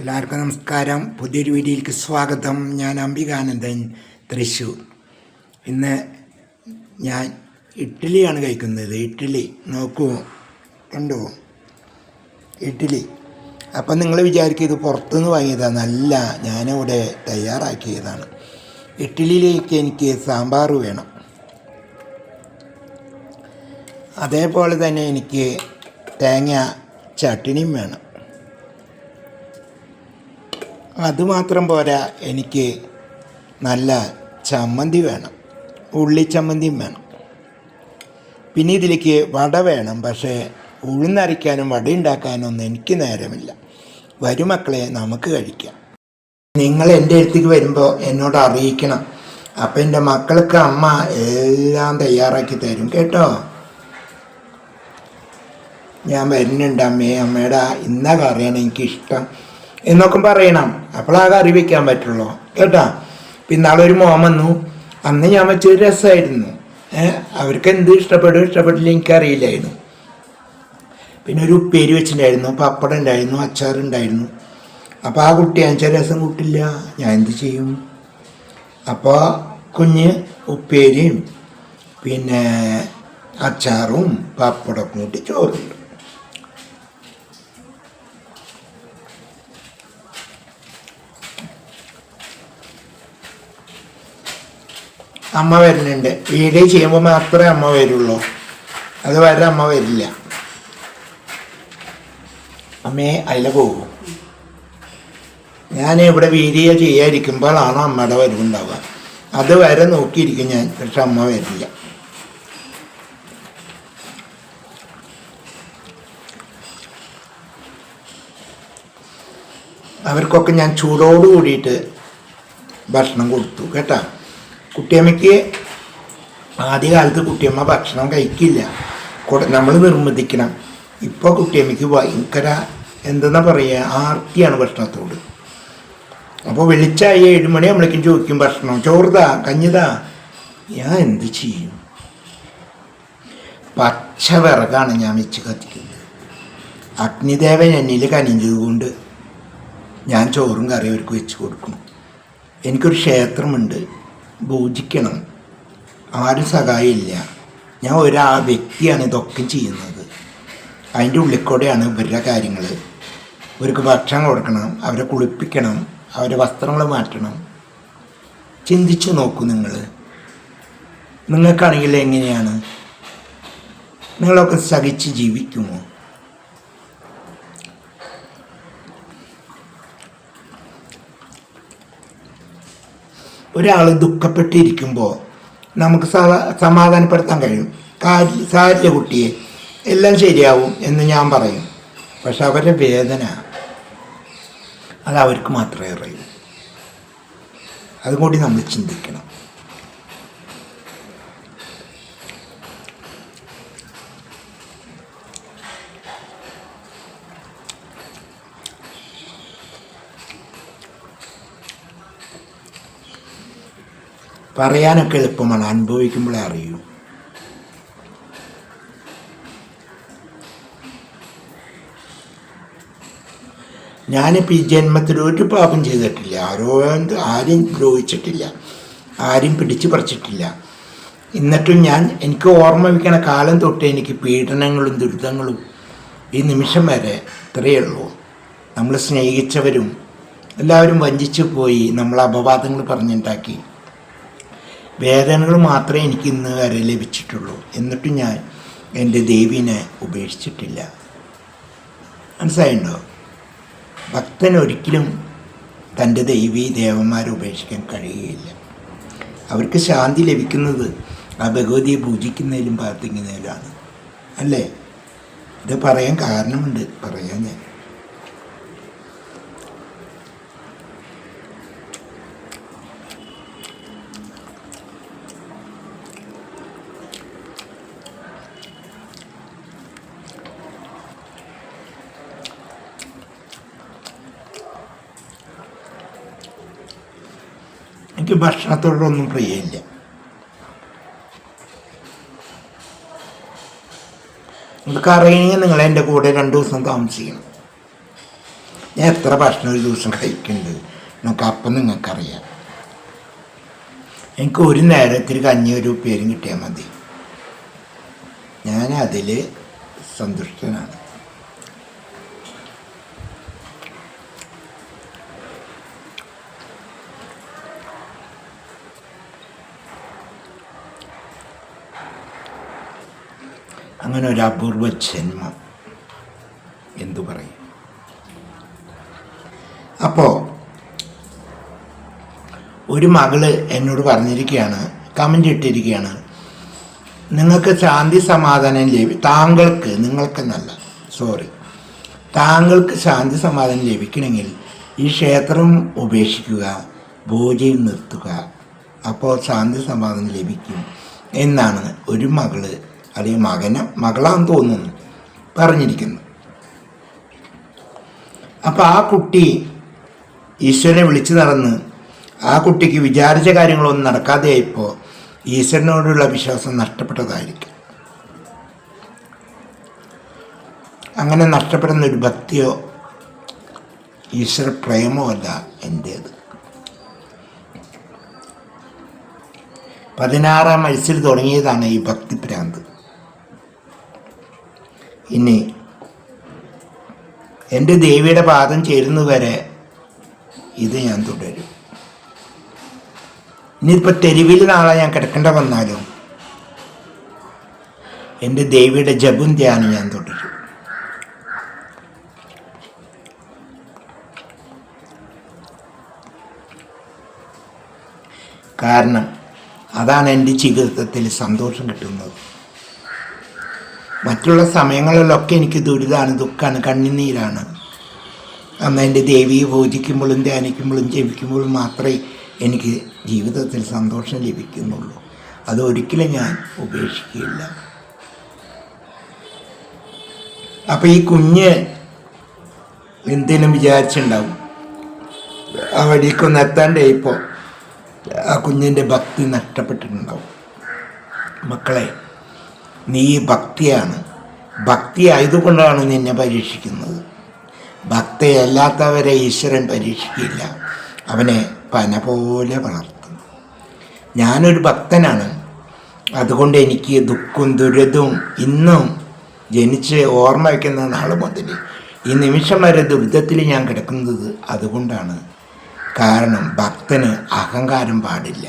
എല്ലാവർക്കും നമസ്കാരം. പുതിയൊരു വീഡിയോയിലേക്ക് സ്വാഗതം. ഞാൻ അംബികാനന്ദൻ തൃശ്ശൂർ ഇന്ന് ഞാൻ ഇഡ്ഡലിയാണ് കഴിക്കുന്നത്. ഇഡ്ഡലി നോക്കൂ. കണ്ടോ? ഇഡ്ഡലി. അപ്പം നിങ്ങൾ വിചാരിക്കും ഇത് പുറത്തുനിന്ന് വാങ്ങിയതാണ് നല്ല ഞാനിവിടെ തയ്യാറാക്കിയതാണ്. ഇഡ്ഡലിയിലേക്ക് എനിക്ക് സാമ്പാർ വേണം. അതേപോലെ തന്നെ എനിക്ക് തേങ്ങ ചട്ടിനിയും വേണം. അതുമാത്രം പോരാ എനിക്ക് നല്ല ചമ്മന്തി വേണം. ഉള്ളി ചമ്മന്തിയും വേണം. പിന്നെ ഇതിലേക്ക് വട വേണം. പക്ഷേ ഉഴുന്നരയ്ക്കാനും വട ഉണ്ടാക്കാനും ഒന്നും എനിക്ക് നേരമില്ല. വരും മക്കളെ നമുക്ക് കഴിക്കാം. നിങ്ങൾ എന്റെ അടുത്തേക്ക് വരുമ്പോൾ എന്നോട് അറിയിക്കണം. അപ്പം എന്റെ മക്കൾക്ക് അമ്മ എല്ലാം തയ്യാറാക്കി തരും കേട്ടോ? ഞാൻ വരുന്നുണ്ട് അമ്മേ. അമ്മയുടെ ഇന്ന കറിയാണ് എനിക്കിഷ്ടം. എന്നൊക്കെ പറയണം. അപ്പോൾ ആ കറി വെക്കാൻ പറ്റുള്ളൂ. കേട്ടോ? പിന്നെ നാളെ ഒരു മോൻ വന്നു. അന്ന് ഞാൻ വെച്ചൊരു രസമായിരുന്നു അവർക്ക് എന്ത് ഇഷ്ടപ്പെടും ഇഷ്ടപ്പെട്ടില്ല എനിക്കറിയില്ലായിരുന്നു. പിന്നെ ഒരു ഉപ്പേരി വെച്ചിട്ടുണ്ടായിരുന്നു. പപ്പടം ഉണ്ടായിരുന്നു അച്ചാറുണ്ടായിരുന്നു. അപ്പോൾ ആ കുട്ടി അഞ്ച രസം കൂട്ടില്ല. ഞാൻ എന്ത് ചെയ്യും? അപ്പോൾ കുഞ്ഞ് ഉപ്പേരിയും പിന്നെ അച്ചാറും പപ്പടമൊക്കെ കൂട്ടി ചോറുണ്ട്. അമ്മ വരുന്നുണ്ട്. വീഡിയോ ചെയ്യുമ്പോൾ മാത്രമേ അമ്മ വരുള്ളൂ. അത് വരെ അമ്മ വരില്ല. അമ്മയെ അതില പോകും ഞാൻ ഇവിടെ വീഡിയോ ചെയ്യാതിരിക്കുമ്പോഴാണ് അമ്മയുടെ വരവുണ്ടാവുക. അത് വരെ നോക്കിയിരിക്കും ഞാൻ പക്ഷെ അമ്മ വരില്ല. അവർക്കൊക്കെ ഞാൻ ചൂടോട് കൂടിയിട്ട് ഭക്ഷണം കൊടുത്തു കേട്ടോ? കുട്ടിയമ്മയ്ക്ക് ആദ്യകാലത്ത് കുട്ടിയമ്മ ഭക്ഷണം കഴിക്കില്ല. നമ്മൾ നിർബന്ധിക്കണം. ഇപ്പോൾ കുട്ടിയമ്മയ്ക്ക് ഭയങ്കര എന്തെന്നാ പറയുക ആർത്തിയാണ് ഭക്ഷണത്തോട്. അപ്പോൾ വെളിച്ചായി ഏഴുമണി നമ്മളേക്കും ചോദിക്കും ഭക്ഷണം. ചോറുതാ കഞ്ഞിതാ? ഞാൻ എന്ത് ചെയ്യും? പച്ച വിറകാണ് ഞാൻ വെച്ച് കത്തിക്കുന്നത്. അഗ്നിദേവൻ എന്നിൽ കനിഞ്ഞതുകൊണ്ട് ഞാൻ ചോറും കറിയും അവർക്ക് വെച്ച് കൊടുക്കും. എനിക്കൊരു ക്ഷേത്രമുണ്ട്. പൂജിക്കണം ആരും സഹായമില്ല ഞാൻ ഒരാ വ്യക്തിയാണ് ഇതൊക്കെ ചെയ്യുന്നത്. അതിന്റെ ഉള്ളിൽ കൂടെയാണ് ഇവരുടെ കാര്യങ്ങൾ. ഇവർക്ക് ഭക്ഷണം കൊടുക്കണം അവരെ കുളിപ്പിക്കണം അവരെ വസ്ത്രങ്ങൾ മാറ്റണം. ചിന്തിച്ചു നോക്കൂ നിങ്ങൾ. നിങ്ങൾക്കാണെങ്കിൽ എങ്ങനെയാണ്? നിങ്ങളൊക്കെ സഹിച്ച് ജീവിക്കുമോ? ഒരാൾ ദുഃഖപ്പെട്ടിരിക്കുമ്പോൾ നമുക്ക് സമാ- സമാധാനപ്പെടുത്താൻ കഴിയും. സാരില്ല കുട്ടിയെ എല്ലാം ശരിയാവും എന്ന് ഞാൻ പറയും. പക്ഷെ അവരുടെ വേദന അത് അവർക്ക് മാത്രമേ അറിയൂ. അതുകൂടി നമ്മൾ ചിന്തിക്കണം. പറയാനൊക്കെ എളുപ്പമാണ്. അനുഭവിക്കുമ്പോഴേ അറിയൂ. ഞാനിപ്പോൾ ഈ ജന്മത്തിൽ ഒരു പാപം ചെയ്തിട്ടില്ല. ആരോ ആരെയും ദ്രോഹിച്ചിട്ടില്ല. ആരും പിടിച്ചു പറിച്ചിട്ടില്ല. എന്നിട്ടും ഞാൻ എനിക്ക് ഓർമ്മ വയ്ക്കണ കാലം തൊട്ട് എനിക്ക് പീഡനങ്ങളും ദുരിതങ്ങളും ഈ നിമിഷം വരെ ഇത്രയേ ഉള്ളൂ. നമ്മൾ സ്നേഹിച്ചവരും എല്ലാവരും വഞ്ചിച്ചു പോയി നമ്മൾ അപവാദങ്ങൾ പറഞ്ഞുണ്ടാക്കി. വേദനകൾ മാത്രമേ എനിക്ക് ഇന്ന് വരെ ലഭിച്ചിട്ടുള്ളൂ. എന്നിട്ടും ഞാൻ എന്റെ ദേവീനെ ഉപേക്ഷിച്ചിട്ടില്ല. മനസ്സിലായിട്ടുണ്ടോ ഭക്തൻ ഒരിക്കലും തന്റെ ദൈവീ ദേവന്മാരെ ഉപേക്ഷിക്കാൻ കഴിയുകയില്ല. അവർക്ക് ശാന്തി ലഭിക്കുന്നത് ആ ഭഗവതിയെ പൂജിക്കുന്നതിലും പ്രാർത്ഥിക്കുന്നതിലാണ് അല്ലേ? ഇത് പറയാൻ കാരണമുണ്ട്. പറയാൻ ഞാൻ എനിക്ക് ഭക്ഷണത്തോടൊന്നും പ്രിയമില്ല നിങ്ങൾക്ക് അറിയണമെങ്കിൽ നിങ്ങൾ എന്റെ കൂടെ രണ്ട് ദിവസം താമസിക്കണം. ഞാൻ എത്ര ഭക്ഷണം ഒരു ദിവസം കഴിക്കുന്നുണ്ട്? നമുക്ക് അപ്പം നിങ്ങൾക്കറിയാം. എനിക്ക് ഒരു നേരത്തിൽ കഞ്ഞി ഒരു പേരും കിട്ടിയാൽ മതി. ഞാൻ അതിൽ സന്തുഷ്ടനാണ്. അങ്ങനെ ഒരു അപൂർവ ജന്മം എന്തു പറയും? അപ്പോൾ ഒരു മകൾ എന്നോട് പറഞ്ഞിരിക്കുകയാണ് കമന്റ് ഇട്ടിരിക്കുകയാണ് നിങ്ങൾക്ക് ശാന്തി സമാധാനം ലഭി താങ്കൾക്ക് നിങ്ങൾക്ക് നല്ല സോറി താങ്കൾക്ക് ശാന്തി സമാധാനം ലഭിക്കണമെങ്കിൽ ഈ ക്ഷേത്രം ഉപേക്ഷിക്കുക പൂജയും നിർത്തുക അപ്പോൾ ശാന്തി സമാധാനം ലഭിക്കും എന്നാണ് ഒരു മകൾ അല്ലെങ്കിൽ മകന് മകളാന്ന് തോന്നുന്നു. പറഞ്ഞിരിക്കുന്നു. അപ്പോൾ ആ കുട്ടി ഈശ്വരനെ വിളിച്ചു നടന്ന് ആ കുട്ടിക്ക് വിചാരിച്ച കാര്യങ്ങളൊന്നും നടക്കാതെയായപ്പോൾ ഈശ്വരനോടുള്ള വിശ്വാസം നഷ്ടപ്പെട്ടതായിരിക്കും. അങ്ങനെ നഷ്ടപ്പെടുന്ന ഒരു ഭക്തിയോ ഈശ്വര പ്രേമോ അല്ല എന്റേത് പതിനാറാം വയസ്സിൽ തുടങ്ങിയതാണ് ഈ ഭക്തിഭ്രാന്ത് ഇനി എന്റെ ദേവിയുടെ പാദം ചേരുന്നതുവരെ ഇത് ഞാൻ തുടരും. ഇനിയിപ്പോൾ തെരുവിൽ നാളെ ഞാൻ കിടക്കേണ്ട വന്നാലും എന്റെ ദേവിയുടെ ജപും ധ്യാനം ഞാൻ തുടരും. കാരണം അതാണ് എന്റെ ജീവിതത്തിൽ സന്തോഷം കിട്ടുന്നത്. മറ്റുള്ള സമയങ്ങളിലൊക്കെ എനിക്ക് ദുരിതമാണ് ദുഃഖമാണ് കണ്ണുനീരാണ്. അന്ന് എന്റെ ദേവിയെ പൂജിക്കുമ്പോഴും ധ്യാനിക്കുമ്പോഴും ജപിക്കുമ്പോഴും മാത്രമേ എനിക്ക് ജീവിതത്തിൽ സന്തോഷം ലഭിക്കുന്നുള്ളൂ. അതൊരിക്കലും ഞാൻ ഉപേക്ഷിക്കുകയില്ല. അപ്പം ഈ കുഞ്ഞ് എന്തിനും വിചാരിച്ചിട്ടുണ്ടാവും ആ വഴിക്കൊന്ന് എത്താണ്ടേ ഇപ്പോൾ ആ കുഞ്ഞിന്റെ ഭക്തി നഷ്ടപ്പെട്ടിട്ടുണ്ടാവും. മക്കളെ നീ ഭക്തിയാണ്. ഭക്തി ആയതുകൊണ്ടാണ് നിന്നെ പരീക്ഷിക്കുന്നത്. ഭക്തയല്ലാത്തവരെ ഈശ്വരൻ പരീക്ഷിക്കില്ല. അവനെ പന പോലെ വളർത്തും ഞാനൊരു ഭക്തനാണ്. അതുകൊണ്ട് എനിക്ക് ദുഃഖവും ദുരിതവും ഇന്നും ജനിച്ച് ഓർമ്മ വയ്ക്കുന്ന നാൾ മുതൽ ഈ നിമിഷം വരെ ദുരിതത്തിൽ ഞാൻ കിടക്കുന്നത് അതുകൊണ്ടാണ്. കാരണം ഭക്തന് അഹങ്കാരം പാടില്ല.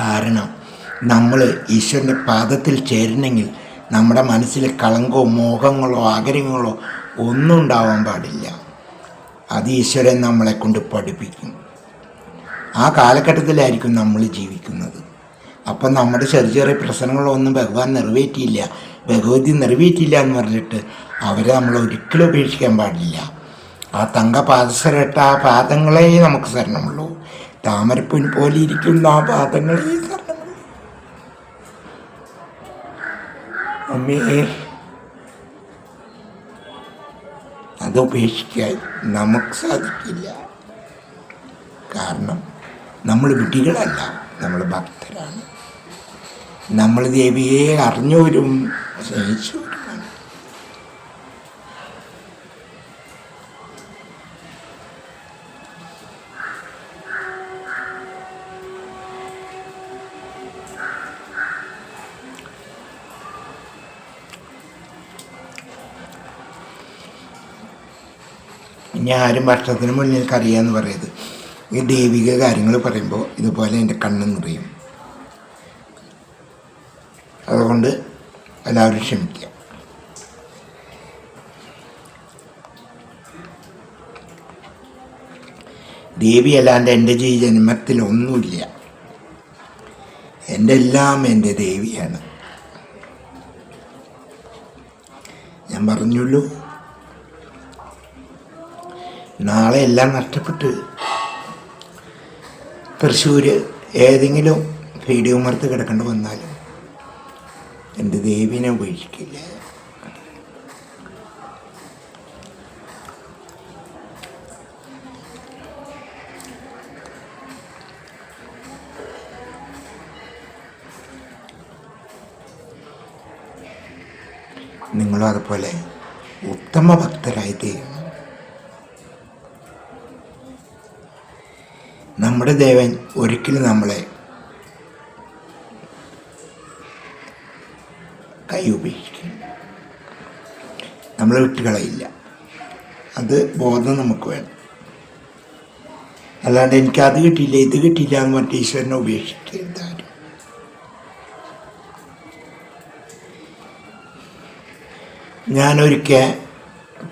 കാരണം നമ്മൾ ഈശ്വരന്റെ പാദത്തിൽ ചേരണമെങ്കിൽ നമ്മുടെ മനസ്സിൽ കളങ്കോ മോഹങ്ങളോ ആഗ്രഹങ്ങളോ ഒന്നും ഉണ്ടാവാൻ പാടില്ല. അത് ഈശ്വരൻ നമ്മളെ കൊണ്ട് പഠിപ്പിക്കും. ആ കാലഘട്ടത്തിലായിരിക്കും നമ്മൾ ജീവിക്കുന്നത്. അപ്പം നമ്മുടെ ചെറിയ ചെറിയ പ്രശ്നങ്ങളൊന്നും ഭഗവാൻ നിറവേറ്റിയില്ല. ഭഗവതി നിറവേറ്റിയില്ല എന്ന് പറഞ്ഞിട്ട് അവരെ നമ്മൾ ഒരിക്കലും ഉപേക്ഷിക്കാൻ പാടില്ല. ആ തങ്ക പാദസരട്ട ആ പാദങ്ങളെ നമുക്ക് ശരണമുള്ളൂ. താമരപ്പൊൻ പോലെ ഇരിക്കുന്ന ആ പാദങ്ങളെ ശരണമുള്ളൂ അമ്മേ. അത് ഉപേക്ഷിക്കാൻ നമുക്ക് സാധിക്കില്ല. കാരണം നമ്മൾ വിട്ടികളല്ല നമ്മൾ ഭക്തരാണ്. നമ്മൾ ദേവിയെ അറിഞ്ഞവരും സ്നേഹിച്ചവരുമാണ് ഇനി ആരും ഭക്ഷണത്തിന് മുന്നിൽ കറിയാന്ന് പറയുന്നത് ഈ ദൈവിക കാര്യങ്ങൾ പറയുമ്പോൾ ഇതുപോലെ എന്റെ കണ്ണ് നിറയും. അതുകൊണ്ട് എല്ലാവരും ക്ഷമിക്കുക. ദേവി അല്ലാണ്ട് എന്റെ ജീ ജന്മത്തിൽ ഒന്നുമില്ല. എന്റെ എല്ലാം എന്റെ ദേവിയാണ്. ഞാൻ പറഞ്ഞുള്ളൂ. നാളെ എല്ലാം നഷ്ടപ്പെട്ട്. തൃശ്ശൂർ ഏതെങ്കിലും വീഡിയോ മരത്ത് കിടക്കേണ്ടി വന്നാലും എന്റെ ദേവിനെ ഉപേക്ഷിക്കില്ല. നിങ്ങളും അതുപോലെ ഉത്തമ ഭക്തരായി തീരണം നമ്മുടെ ദേവൻ ഒരിക്കലും നമ്മളെ കൈ ഉപേക്ഷിക്കും നമ്മളെ വിട്ടുകളയില്ല. അത് ബോധം നമുക്ക് വേണം. അല്ലാണ്ട് എനിക്ക് അത് കിട്ടിയില്ല ഇത് കിട്ടിയില്ല എന്ന് പറഞ്ഞിട്ട് ഈശ്വരനെ ഉപേക്ഷിക്കരുത് ആരും ഞാനൊരിക്കൽ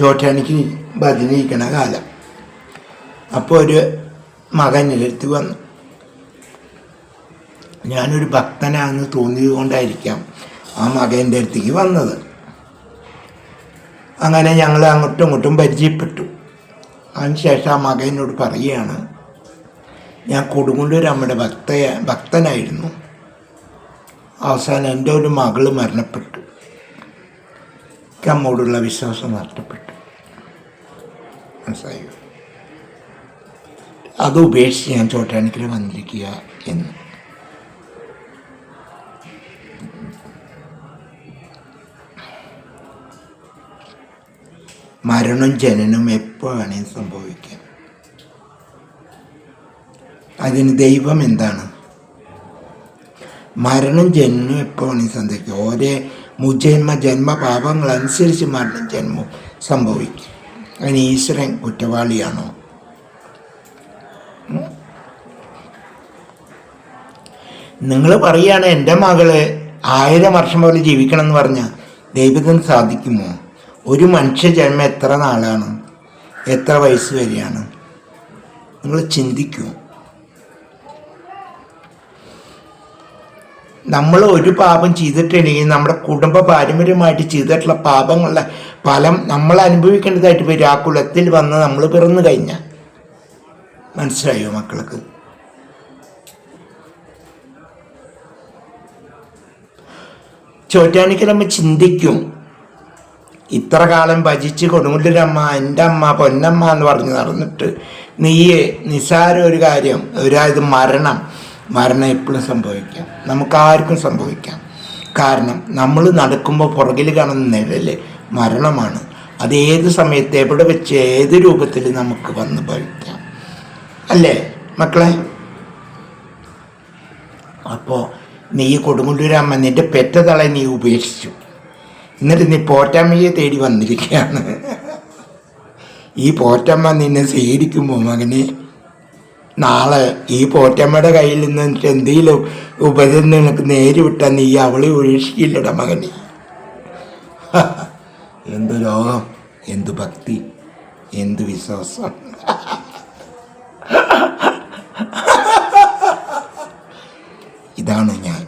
ചോറ്റാനിക്ക് ഭജനയിക്കണ കാലം. അപ്പോൾ ഒരു അടുത്ത് വന്നു. ഞാനൊരു ഭക്തനാണെന്ന് തോന്നിയത് കൊണ്ടായിരിക്കാം ആ മകന്റെ അടുത്തേക്ക് വന്നത്. അങ്ങനെ ഞങ്ങൾ അങ്ങോട്ടും ഇങ്ങോട്ടും പരിചയപ്പെട്ടു. അതിനുശേഷം ആ മകനോട് പറയുകയാണ് ഞാൻ കൊടുങ്ങല്ലൂർ അമ്മയുടെ ഭക്ത ഭക്തനായിരുന്നു. അവസാനം എന്റെ ഒരു മകൾ മരണപ്പെട്ടു. അമ്മോടുള്ള വിശ്വാസം നഷ്ടപ്പെട്ടു. മനസ്സിലായോ? അത് ഉപേക്ഷിച്ച് ഞാൻ ചോട്ടാനിക്കൽ വന്നിരിക്കുക എന്ന്. മരണം ജനനം എപ്പോൾ വേണേലും സംഭവിക്കാം അതിന് ദൈവം എന്താണ്? മരണം ജനനം എപ്പോൾ വേണമെങ്കിൽ സംഭവിക്കും ഓരോ മുജന്മ ജന്മഭാവങ്ങളനുസരിച്ച് അനുസരിച്ച് മരണം ജന്മം സംഭവിക്കും അതിന് ഈശ്വരൻ കുറ്റവാളിയാണോ? നിങ്ങൾ പറയുകയാണ് എന്റെ മകൾ ആയിരം വർഷം പോലെ ജീവിക്കണം എന്ന് പറഞ്ഞാൽ ദൈവത്തിന് സാധിക്കുമോ? ഒരു മനുഷ്യ ജന്മം എത്ര നാളാണ്? എത്ര വയസ്സ് വരെയാണ്? നിങ്ങൾ ചിന്തിക്കൂ. നമ്മൾ ഒരു പാപം ചെയ്തിട്ടുണ്ടെങ്കിൽ നമ്മുടെ കുടുംബ പാരമ്പര്യമായിട്ട് ചെയ്തിട്ടുള്ള പാപങ്ങളുടെ ഫലം നമ്മൾ അനുഭവിക്കേണ്ടതായിട്ട് വരും. ആ കുലത്തിൽ വന്ന് നമ്മൾ പിറന്നു കഴിഞ്ഞാൽ മനസ്സിലായോ മക്കൾക്ക്? ചോറ്റാനിക്കലമ്മ ചിന്തിക്കും ഇത്ര കാലം ഭജിച്ച് കൊടുങ്ങല്ലൂരമ്മ എന്റെ അമ്മ പൊന്നമ്മ എന്ന് പറഞ്ഞ് നടന്നിട്ട് നീയെ നിസാര ഒരു കാര്യം ഒരായത് മരണം മരണം എപ്പോഴും സംഭവിക്കാം. നമുക്കാർക്കും സംഭവിക്കാം. കാരണം നമ്മൾ നടക്കുമ്പോൾ പുറകിൽ കാണുന്ന നിഴൽ മരണമാണ്. അത് ഏത് സമയത്ത് എവിടെ വെച്ച് ഏത് രൂപത്തിൽ നമുക്ക് വന്ന് ഭവിക്കാം. അല്ലേ മക്കളെ? അപ്പോൾ നീ കൊടുങ്ങല്ലൂരമ്മ നിന്റെ പെറ്റതളെ നീ ഉപേക്ഷിച്ചു. എന്നിട്ട് നീ പോറ്റമ്മയെ തേടി വന്നിരിക്കുകയാണ്. ഈ പോറ്റമ്മ നിന്നെ സ്വീകരിക്കുമ്പോൾ മകനെ? നാളെ ഈ പോറ്റമ്മയുടെ കയ്യിൽ നിന്ന് എന്തെങ്കിലും ഉപരം നിനക്ക് നേരി വിട്ടാൽ നീ അവളെ ഉപേക്ഷിക്കില്ലട മകനെ. എന്തു ലോകം എന്തു ഭക്തി എന്തു വിശ്വാസം. ഇതാണ് ഞാൻ.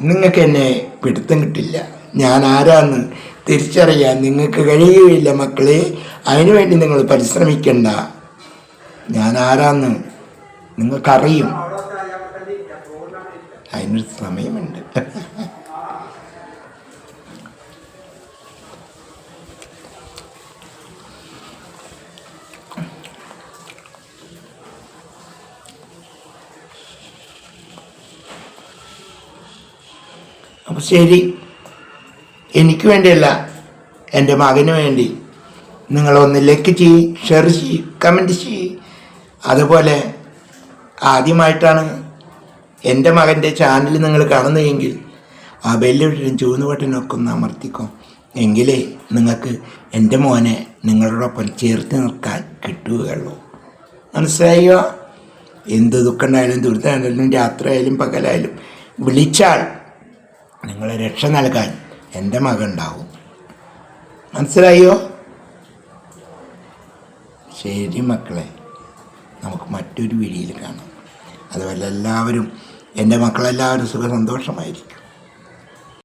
നിങ്ങൾക്ക് എന്നെ പിടുത്തം കിട്ടില്ല. ഞാൻ ആരാന്ന് തിരിച്ചറിയാൻ നിങ്ങൾക്ക് കഴിയുകയില്ല മക്കളെ. അതിനുവേണ്ടി നിങ്ങൾ പരിശ്രമിക്കണ്ട. ഞാൻ ആരാന്ന് നിങ്ങൾക്കറിയും. അതിനൊരു സമയമുണ്ട്. ശരി. എനിക്ക് വേണ്ടിയല്ല എന്റെ മകന് വേണ്ടി. നിങ്ങളൊന്ന് ലൈക്ക് ചെയ്യ് ഷെയർ ചെയ്യ് കമന്റ് ചെയ്യ്. അതുപോലെ ആദ്യമായിട്ടാണ് എന്റെ മകന്റെ ചാനൽ നിങ്ങൾ കാണുന്നതെങ്കിൽ ആ ബെല്ലുവിട്ടും ചുവന്ന ബട്ടനൊക്കെ ഒന്ന് അമർത്തിക്കും. എങ്കിലേ നിങ്ങൾക്ക് എന്റെ മോനെ നിങ്ങളോടൊപ്പം ചേർത്ത് നിർക്കാൻ കിട്ടുകയുള്ളൂ. മനസ്സിലായോ? എന്ത് ദുഃഖമുണ്ടായാലും ദുരിതമായാലും രാത്രിയായാലും പകലായാലും വിളിച്ചാൽ നിങ്ങളെ രക്ഷ നൽകാൻ എന്റെ മകൻ ഉണ്ടാവും മനസ്സിലായോ? ശരി മക്കളെ നമുക്ക് മറ്റൊരു വീഡിയോയിൽ കാണാം. അതുപോലെ എല്ലാവരും എന്റെ മക്കളെല്ലാവരും സുഖ സന്തോഷമായിരിക്കും